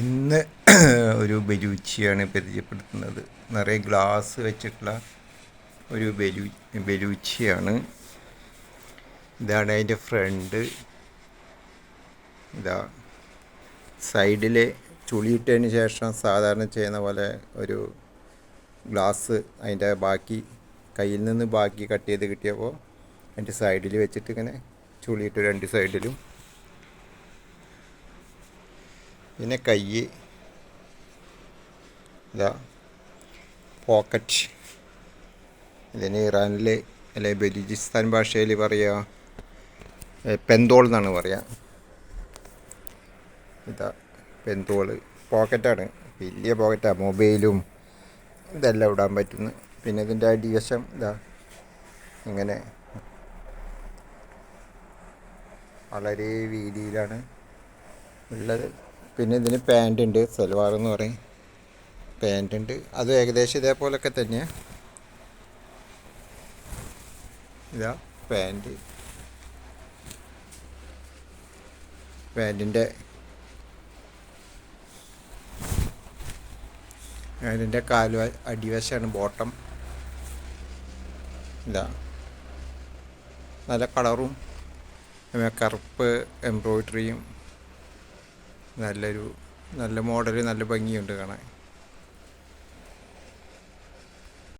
ഇന്ന് ഒരു ബലൂച്ചിയാണ് പരിചയപ്പെടുത്തുന്നത്. നിറയെ ഗ്ലാസ് വെച്ചിട്ടുള്ള ഒരു ബലൂ ബലൂച്ചിയാണ്. ഇതാണ് അതിന്റെ ഫ്രണ്ട്. ഇതാ സൈഡിലെ ചുളിയിട്ടതിന് ശേഷം സാധാരണ ചെയ്യുന്ന പോലെ ഒരു ഗ്ലാസ് അതിന്റെ ബാക്കി കയ്യിൽ നിന്ന് ബാക്കി കട്ട് ചെയ്ത് കിട്ടിയപ്പോൾ അതിന്റെ സൈഡിൽ വെച്ചിട്ട് ഇങ്ങനെ ചുളിയിട്ട് രണ്ട് സൈഡിലും പിന്നെ കൈ ഇതാ പോക്കറ്റ് ഇതിന് ഇറാനിൽ അല്ലെ ബലൂചിസ്ഥാൻ ഭാഷയിൽ പറയുക പെന്തോൾ എന്നാണ് പറയുക ഇതാ പെന്തോൾ പോക്കറ്റാണ് വലിയ പോക്കറ്റാണ് മൊബൈലും ഇതെല്ലാം ഇടാൻ പറ്റുന്നു. പിന്നെ ഇതിന്റെ അടിവശം ഇതാ ഇങ്ങനെ വളരെ വീതിയിലാണ് ഉള്ളത്. പിന്നെ ഇതിന് പാന്റ് ഉണ്ട് സൽവാർ എന്ന് പറയും. പാന്റ് ഉണ്ട്. അത് ഏകദേശം ഇതേപോലൊക്കെ തന്നെയാണ് ഇതാ പാന്റ് പാന്റിന്റെ അതിന്റെ കാൽ അടിവശമാണ് ബോട്ടം ഇതാ. നല്ല കളറും കറുപ്പ് എംബ്രോയിഡറിയും നല്ലൊരു നല്ല മോഡൽ നല്ല ഭംഗിയുണ്ട് കാണാൻ.